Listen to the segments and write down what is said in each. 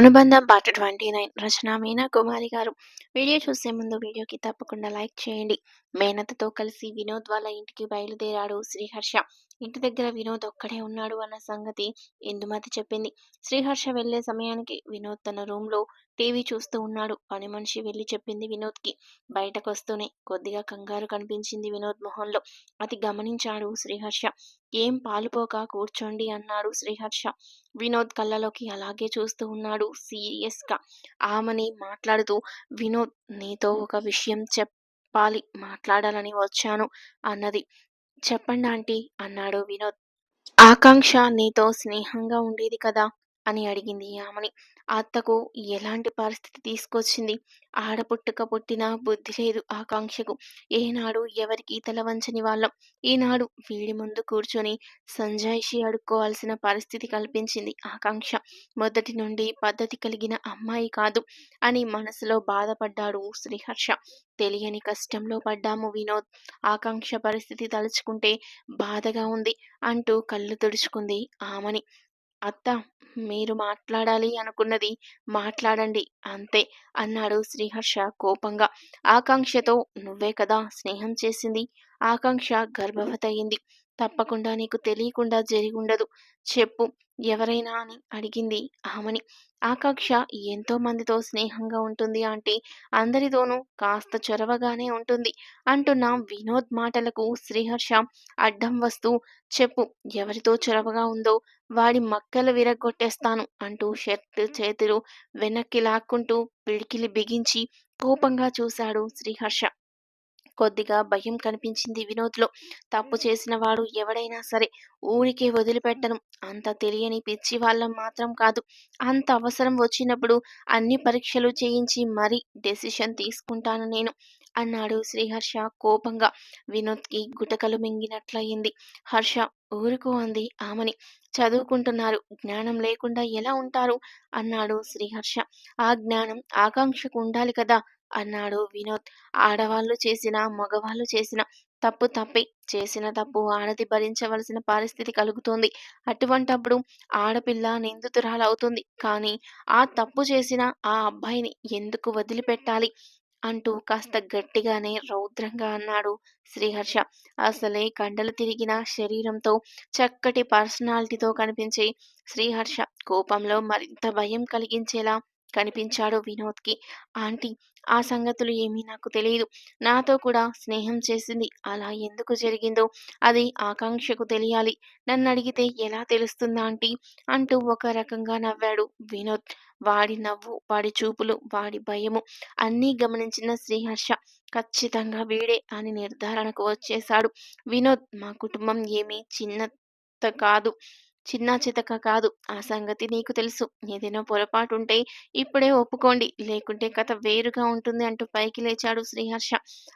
అనుబంధం part twenty nine రచన మీనా కుమారి గారు. Video చూసే ముందు వీడియోకి తప్పకుండా లైక్ చేయండి. మేనతతో కలిసి వినోద్ వాళ్ళ ఇంటికి బయలుదేరాడు శ్రీహర్ష. ఇంటి దగ్గర వినోద్ ఒక్కడే ఉన్నాడు అన్న సంగతి ఇందుమతి చెప్పింది. శ్రీహర్ష వెళ్ళే సమయానికి వినోద్ తన రూమ్లో టీవీ చూస్తూ ఉన్నాడు. పని మనిషి వెళ్ళి చెప్పింది వినోద్కి బయటకు వస్తూనే కొద్దిగా కంగారు కనిపించింది వినోద్ మొహంలో. అది గమనించాడు శ్రీహర్ష. ఏం పాలుపోక కూర్చోండి అన్నాడు శ్రీహర్ష. వినోద్ కళ్ళలోకి అలాగే చూస్తూ ఉన్నాడు సీరియస్గా ఆమెని మాట్లాడుతూ వినోద్ నీతో ఒక విషయం చెప్పాలి. మాట్లాడాలని వచ్చాను అన్నది. చెప్పండి ఆంటీ అన్నాడు వినోద్. ఆకాంక్ష నీతో స్నేహంగా ఉండేది కదా? అని అడిగింది ఆమెని. అత్తకు ఎలాంటి పరిస్థితి తీసుకొచ్చింది? ఆడపుట్టుక పుట్టిన బుద్ధి లేదు ఆకాంక్షకు ఏనాడు ఎవరికి తల వంచని వాళ్ళం. ఈనాడు వీడి ముందు కూర్చొని సంజాయిషి అడుక్కోవాల్సిన పరిస్థితి కల్పించింది ఆకాంక్ష మొదటి నుండి పద్ధతి కలిగిన అమ్మాయి కాదు అని మనసులో బాధపడ్డాడు శ్రీహర్ష. తెలియని కష్టంలో పడ్డాము వినోద్. ఆకాంక్ష పరిస్థితి తలుచుకుంటే బాధగా ఉంది అంటూ కళ్ళు తుడుచుకుంది ఆమని. అత్త మీరు మాట్లాడాలి అనుకున్నది మాట్లాడండి అంతే అన్నాడు శ్రీహర్ష కోపంగా. ఆకాంక్షతో నువ్వే కదా స్నేహం చేసింది? ఆకాంక్ష గర్భవతయింది. తప్పకుండా నీకు తెలియకుండా జరిగి ఉండదు చెప్పు. ఎవరైనా అని అడిగింది ఆమెని. ఆకాక్ష ఎంతో మందితో స్నేహంగా ఉంటుంది అంటే అందరితోనూ కాస్త చొరవగానే ఉంటుంది. అంటున్న వినోద్ మాటలకు శ్రీహర్ష అడ్డం వస్తూ చెప్పు ఎవరితో చొరవగా ఉందో వాడి మక్కలు విరగొట్టేస్తాను అంటూ షర్ట్ చేతులు వెనక్కి లాక్కుంటూ పిడికిలి బిగించి కోపంగా చూశాడు శ్రీహర్ష. కొద్దిగా భయం కనిపించింది వినోద్లో. తప్పు చేసిన వాడు ఎవడైనా సరే ఊరికే వదిలిపెట్టను. అంత తెలియని పిచ్చి వాళ్ళం మాత్రం కాదు. అంత అవసరం వచ్చినప్పుడు అన్ని పరీక్షలు చేయించి మరీ డెసిషన్ తీసుకుంటాను నేను అన్నాడు శ్రీహర్ష కోపంగా. వినోద్కి గుటకలు మింగినట్లయింది. హర్ష ఊరుకో అంది ఆమెని. చదువుకుంటున్నారు జ్ఞానం లేకుండా ఎలా ఉంటారు? అన్నాడు శ్రీహర్ష. ఆ జ్ఞానం ఆకాంక్షకు ఉండాలి కదా. అన్నాడు వినోద్. ఆడవాళ్ళు చేసిన మగవాళ్ళు చేసిన తప్పు తప్పి. చేసిన తప్పు ఆడది భరించవలసిన పరిస్థితి కలుగుతుంది. అటువంటప్పుడు ఆడపిల్ల నిందితురాలవుతుంది. కానీ ఆ తప్పు చేసిన ఆ అబ్బాయిని ఎందుకు వదిలిపెట్టాలి? అంటూ కాస్త గట్టిగానే రౌద్రంగా అన్నాడు శ్రీహర్ష. అసలే కండలు తిరిగిన శరీరంతో చక్కటి పర్సనాలిటీతో కనిపించే శ్రీహర్ష కోపంలో మరింత భయం కలిగించేలా కనిపించాడు వినోద్కి. ఆంటీ ఆ సంగతులు ఏమీ నాకు తెలియదు. నాతో కూడా స్నేహం చేసింది. అలా ఎందుకు జరిగిందో అది ఆకాంక్షకు తెలియాలి. నన్ను అడిగితే ఎలా తెలుస్తుందా ఆంటీ? అంటూ ఒక రకంగా నవ్వాడు వినోద్. వాడి నవ్వు వాడి చూపులు వాడి భయము అన్నీ గమనించిన శ్రీహర్ష ఖచ్చితంగా వీడే అని నిర్ధారణకు వచ్చేశాడు. వినోద్ మా కుటుంబం ఏమీ చిన్న కాదు. చిన్నా చితక కాదు. ఆ సంగతి నీకు తెలుసు. ఏదైనా పొరపాటు ఉంటే ఇప్పుడే ఒప్పుకోండి. లేకుంటే కథ వేరుగా ఉంటుంది అంటూ పైకి లేచాడు శ్రీహర్ష.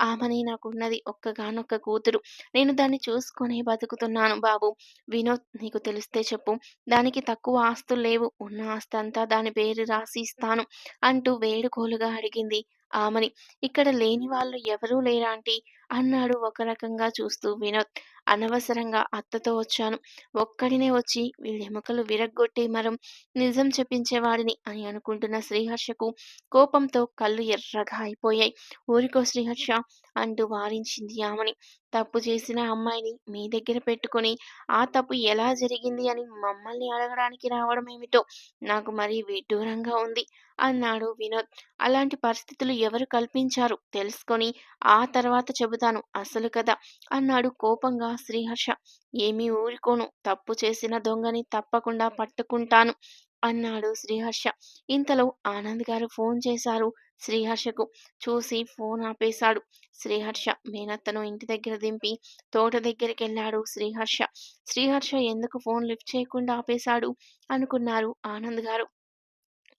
ఆమెని నాకున్నది ఒక్కగానొక్క కూతురు. నేను దాన్ని చూసుకునే బతుకుతున్నాను బాబు. వినోద్ నీకు తెలిస్తే చెప్పు. దానికి తక్కువ ఆస్తులు లేవు. ఉన్న ఆస్తి అంతా దాని పేరు రాసి ఇస్తాను అంటూ వేడుకోలుగా అడిగింది ఆమెని. ఇక్కడ లేని వాళ్ళు ఎవరూ లేరాంటి అన్నాడు ఒక రకంగా చూస్తూ వినోద్. అనవసరంగా అత్తతో వచ్చాను. ఒక్కడినే వచ్చి వీళ్ళెముకలు విరగ్గొట్టి మరం నిజం చెప్పించేవాడిని అని అనుకుంటున్న శ్రీహర్షకు కోపంతో కళ్ళు ఎర్రగా అయిపోయాయి. ఊరికో శ్రీహర్ష అంటూ వారించింది ఆమెని. తప్పు చేసిన అమ్మాయిని మీ దగ్గర పెట్టుకొని ఆ తప్పు ఎలా జరిగింది అని మమ్మల్ని అడగడానికి రావడం ఏమిటో నాకు మరీ విడ్డూరంగా ఉంది అన్నాడు వినోద్. అలాంటి పరిస్థితులు ఎవరు కల్పించారు తెలుసుకొని ఆ తర్వాత చెబుతాను. అసలు కదా అన్నాడు కోపంగా శ్రీహర్ష. ఏమీ ఊరుకోను. తప్పు చేసిన దొంగని తప్పకుండా పట్టుకుంటాను అన్నాడు శ్రీహర్ష. ఇంతలో ఆనంద్ గారు ఫోన్ చేశారు శ్రీహర్షకు. చూసి ఫోన్ ఆపేశాడు శ్రీహర్ష. మేనత్తను ఇంటి దగ్గర దింపి తోట దగ్గరికి వెళ్ళాడు శ్రీహర్ష. శ్రీహర్ష ఎందుకు ఫోన్ లిఫ్ట్ చేయకుండా ఆపేశాడు అనుకున్నారు ఆనంద్ గారు.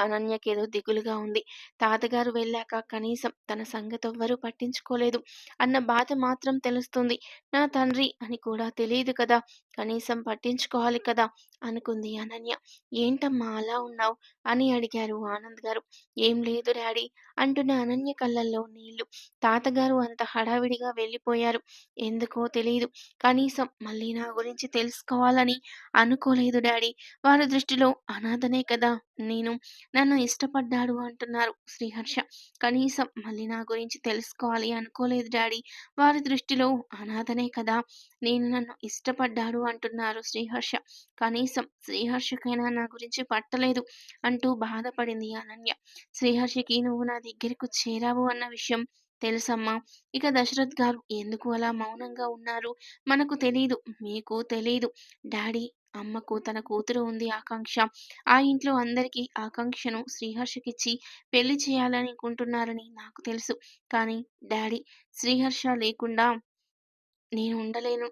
అనన్యకేదో దిగులుగా ఉంది. తాతగారు వెళ్ళాక కనీసం తన సంగతి ఎవ్వరూ పట్టించుకోలేదు. అన్న బాధ మాత్రం తెలుస్తుంది. నా తండ్రి అని కూడా తెలియదు కదా. కనీసం పట్టించుకోవాలి కదా అనుకుంది అనన్య. ఏంటమ్మా అలా ఉన్నావు? అని అడిగారు ఆనంద్ గారు. ఏం లేదు డాడీ అంటున్న అనన్య కళ్ళల్లో నీళ్ళు. తాతగారు అంత హడావిడిగా వెళ్ళిపోయారు. ఎందుకో తెలియదు కనీసం మళ్ళీ నా గురించి తెలుసుకోవాలని అనుకోలేదు డాడీ. వారి దృష్టిలో అనాథనే కదా నేను. నన్ను ఇష్టపడ్డాడు అంటున్నారు శ్రీహర్ష. కనీసం మళ్ళీ నా గురించి తెలుసుకోవాలి అనుకోలేదు డాడీ. వారి దృష్టిలో అనాథనే కదా. నేను నన్ను ఇష్టపడ్డాడు అంటున్నారు శ్రీహర్ష. కనీసం శ్రీహర్షకైనా నా గురించి పట్టలేదు అంటూ బాధపడింది అనన్య. శ్రీహర్షకి నువ్వు నా దగ్గరకు చేరావు అన్న విషయం తెలుసమ్మా. ఇక దశరథ్ గారు ఎందుకు అలా మౌనంగా ఉన్నారు? మనకు తెలీదు మీకు తెలీదు. డాడీ అమ్మకు తన కూతురు ఉంది ఆకాంక్ష. ఆ ఇంట్లో అందరికీ ఆకాంక్షను శ్రీహర్షకిచ్చి పెళ్ళి చేయాలనుకుంటున్నారని నాకు తెలుసు. కానీ డాడీ శ్రీహర్ష లేకుండా నేను ఉండలేను.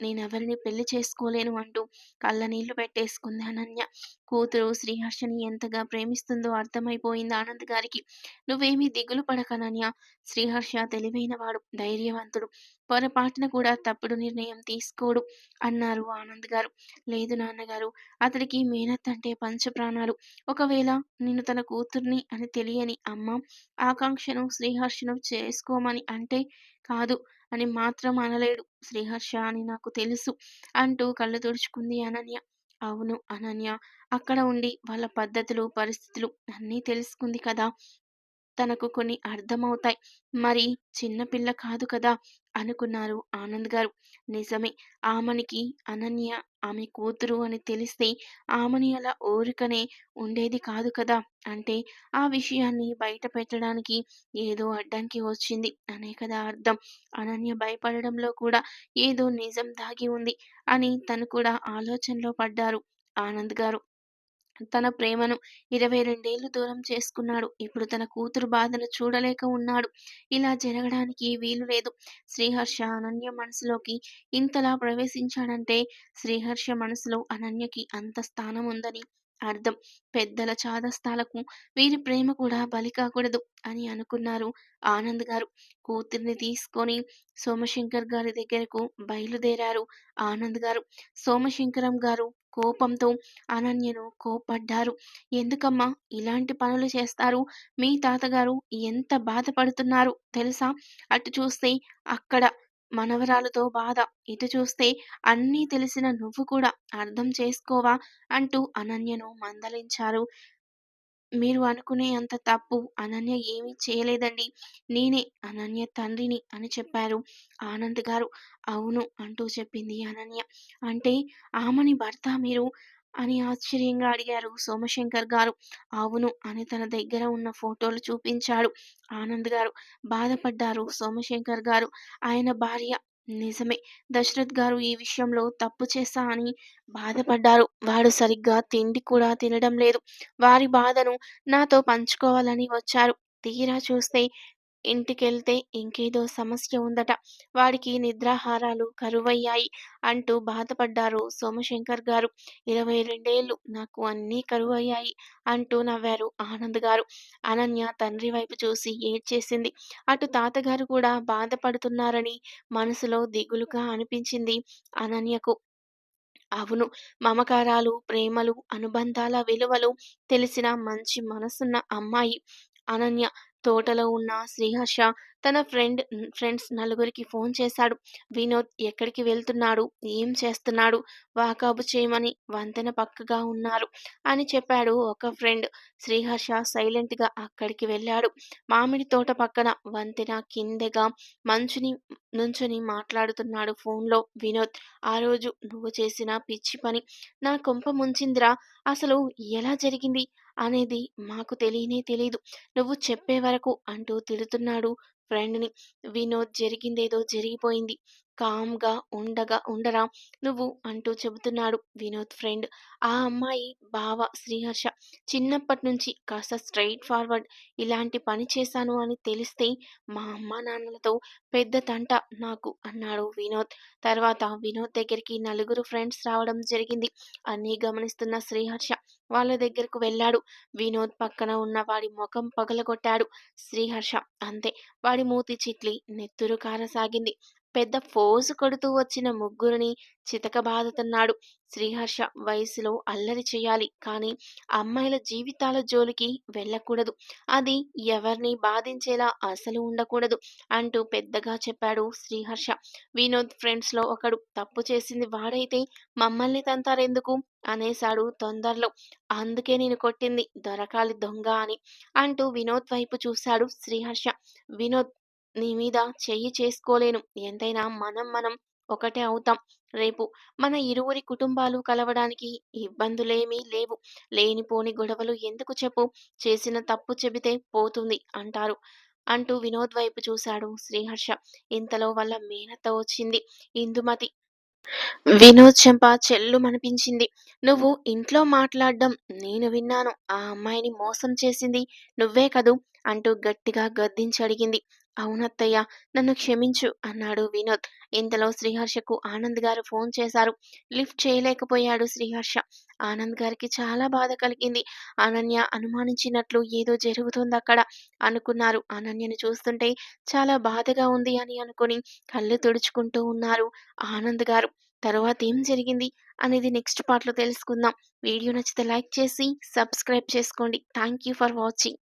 నేను ఎవరిని పెళ్ళి చేసుకోలేను అంటూ కళ్ళ నీళ్ళు పెట్టేసుకుంది అనన్య. కూతురు శ్రీహర్షని ఎంతగా ప్రేమిస్తుందో అర్థమైపోయింది ఆనంద్ గారికి. నువ్వేమీ దిగులు పడకనన్య శ్రీహర్ష తెలివైనవాడు ధైర్యవంతుడు. పొరపాటున కూడా తప్పుడు నిర్ణయం తీసుకోడు అన్నారు ఆనంద్ గారు. లేదు నాన్నగారు అతడికి మేనత్ అంటే పంచప్రాణాలు. ఒకవేళ నేను తన కూతుర్ని అని తెలియని అమ్మ ఆకాంక్షను శ్రీహర్షను చేసుకోమని అంటే కాదు. అని మాత్రం అనలేడు. శ్రీహర్ష అని నాకు తెలుసు అంటూ కళ్ళు తుడుచుకుంది అనన్య. అవును అనన్య. అక్కడ ఉండి వాళ్ళ పద్ధతులు పరిస్థితులు అన్నీ తెలుసుకుంది కదా. తనకు కొన్ని అర్థమవుతాయి. మరి చిన్నపిల్ల కాదు కదా అనుకున్నారు ఆనంద్ గారు. నిజమే ఆమెనికి అనన్య ఆమె కూతురు అని తెలిస్తే ఆమెని అలా ఊరికనే ఉండేది కాదు కదా అంటే ఆ విషయాన్ని బయట పెట్టడానికి ఏదో అడ్డంకి వచ్చింది అనే కదా అర్థం. అనన్య భయపడడంలో కూడా ఏదో నిజం దాగి ఉంది అని తను కూడా ఆలోచనలో పడ్డారు ఆనంద్ గారు. తన ప్రేమను ఇరవై రెండేళ్ళు దూరం చేసుకున్నాడు. ఇప్పుడు తన కూతురు బాధను చూడలేక ఉన్నాడు. ఇలా జరగడానికి వీలు లేదు. శ్రీహర్ష అనన్య మనసులోకి ఇంతలా ప్రవేశించాడంటే శ్రీహర్ష మనసులో అనన్యకి అంత స్థానం ఉందని అర్థం. పెద్దల చాదస్తాలకు వీరి ప్రేమ కూడా బలి కాకూడదు అని అనుకున్నారు ఆనంద్ గారు. కూతుర్ని తీసుకొని సోమశంకర్ గారి దగ్గరకు బయలుదేరారు ఆనంద్ గారు. సోమశంకరం గారు కోపంతో అనన్యను కోపడ్డారు ఎందుకమ్మా? ఇలాంటి పనులు చేస్తారు? మీ తాతగారు ఎంత బాధపడుతున్నారు తెలుసా? అటు చూస్తే అక్కడ మనవరాలతో బాధ. ఇటు చూస్తే అన్నీ తెలిసిన నువ్వు కూడా అర్థం చేసుకోవా? అంటూ అనన్యను మందలించారు. మీరు అనుకునే అంత తప్పు అనన్య ఏమీ చేయలేదండి. నేనే అనన్య తండ్రిని అని చెప్పారు. ఆనంద్ గారు అవును అంటూ చెప్పింది అనన్య. అంటే ఆమెని భర్త మీరు? అని ఆశ్చర్యంగా అడిగారు సోమశంకర్ గారు. అవును అని తన దగ్గర ఉన్న ఫోటోలు చూపించాడు ఆనంద్ గారు. బాధపడ్డారు సోమశంకర్ గారు. ఆయన భార్య నిజమే. దశరథ్ గారు ఈ విషయంలో తప్పు చేశా అని బాధపడ్డారు. వాడు సరిగ్గా తిండి కూడా తినడం లేదు. వారి బాధను నాతో పంచుకోవాలని వచ్చారు. తీరా చూస్తే ఇంటికెళ్తే ఇంకేదో సమస్య ఉందట. వాడికి నిద్రాహారాలు కరువయ్యాయి అంటూ బాధపడ్డారు సోమశంకర్ గారు. ఇరవై రెండేళ్ళు నాకు అన్నీ కరువయ్యాయి అంటూ నవ్వారు ఆనంద్ గారు. అనన్య తండ్రి వైపు చూసి ఏడ్చేసింది. అటు తాతగారు కూడా బాధపడుతున్నారని మనసులో దిగులుగా అనిపించింది అనన్యకు. అవును మమకారాలు ప్రేమలు అనుబంధాల విలువలు తెలిసిన మంచి మనసున్న అమ్మాయి. అనన్య తోటలో ఉన్న శ్రీహర్ష తన ఫ్రెండ్ ఫ్రెండ్స్ నలుగురికి ఫోన్ చేశాడు. వినోద్ ఎక్కడికి వెళ్తున్నాడు? ఏం చేస్తున్నాడు? వాకాబు చేయమని వంతెన పక్కగా ఉన్నారు అని చెప్పాడు ఒక ఫ్రెండ్. శ్రీహర్ష సైలెంట్గా అక్కడికి వెళ్ళాడు. మామిడి తోట పక్కన వంతెన కిందగా మంచుని నుంచుని మాట్లాడుతున్నాడు ఫోన్లో వినోద్. ఆ రోజు నువ్వు చేసిన పిచ్చి పని నా కొంప ముంచిందిరా. అసలు ఎలా జరిగింది? అనేది మాకు తెలియనే తెలియదు నువ్వు చెప్పే వరకు అంటూ తిడుతున్నాడు ఫ్రెండ్ని. వినోద్ జరిగిందేదో జరిగిపోయింది. కామ్గా ఉండగా ఉండరా నువ్వు అంటూ చెబుతున్నాడు వినోద్ ఫ్రెండ్. ఆ అమ్మాయి బావ శ్రీహర్ష చిన్నప్పటి నుంచి కాస్త స్ట్రైట్ ఫార్వర్డ్. ఇలాంటి పని చేశాను అని తెలిస్తే మా అమ్మ నాన్నలతో పెద్ద తంట నాకు అన్నాడు వినోద్. తర్వాత వినోద్ దగ్గరికి నలుగురు ఫ్రెండ్స్ రావడం జరిగింది. అన్నీ గమనిస్తున్న శ్రీహర్ష వాళ్ళ దగ్గరకు వెళ్ళాడు. వినోద్ పక్కన ఉన్న వాడి ముఖం పగలగొట్టాడు. శ్రీహర్ష అంతే. వాడి మూతి చిట్లి నెత్తురు కారసాగింది. పెద్ద ఫోజు కొడుతూ వచ్చిన ముగ్గురిని చితకబాదుతున్నాడు. శ్రీహర్ష వయసులో అల్లరి చేయాలి కానీ అమ్మాయిల జీవితాల జోలికి వెళ్ళకూడదు. అది ఎవరిని బాధించేలా అసలు ఉండకూడదు అంటూ పెద్దగా చెప్పాడు శ్రీహర్ష. వినోద్ ఫ్రెండ్స్‌లో ఒకడు. తప్పు చేసింది వాడైతే మమ్మల్ని తంతారెందుకు? అనేశాడు తొందరలో. అందుకే నేను కొట్టింది దొరకాలి దొంగ అని అంటూ వినోద్ వైపు చూశాడు శ్రీహర్ష. వినోద్ నీ మీద చెయ్యి చేసుకోలేను. ఎంతైనా మనం మనం ఒకటే అవుతాం. రేపు మన ఇరువురి కుటుంబాలు కలవడానికి ఇబ్బందులేమీ లేవు. లేనిపోని గొడవలు ఎందుకు చెప్పు? చేసిన తప్పు చెబితే పోతుంది అంటారు అంటూ వినోద్ వైపు చూశాడు శ్రీహర్ష. ఇంతలో వాళ్ళ మేనత్త వచ్చింది. ఇందుమతి. వినోద్ చెంప చెల్లుమనిపించింది. నువ్వు ఇంట్లో మాట్లాడడం నేను విన్నాను. ఆ అమ్మాయిని మోసం చేసింది నువ్వే కదూ? అంటూ గట్టిగా గద్దించి అడిగింది. అవునత్తయ్య నన్ను క్షమించు అన్నాడు వినోద్. ఇంతలో శ్రీహర్షకు ఆనంద్ గారు ఫోన్ చేశారు. లిఫ్ట్ చేయలేకపోయాడు శ్రీహర్ష. ఆనంద్ గారికి చాలా బాధ కలిగింది. అనన్య అనుమానించినట్లు ఏదో జరుగుతోందక్కడ అనుకున్నారు. అనన్యను చూస్తుంటే చాలా బాధగా ఉంది అని అనుకుని కళ్ళు తుడుచుకుంటూ ఉన్నారు ఆనంద్ గారు. తర్వాత ఏం జరిగింది అనేది నెక్స్ట్ పార్ట్‌లో తెలుసుకుందాం. వీడియో నచ్చితే లైక్ చేసి సబ్స్క్రైబ్ చేసుకోండి. Thank you for watching.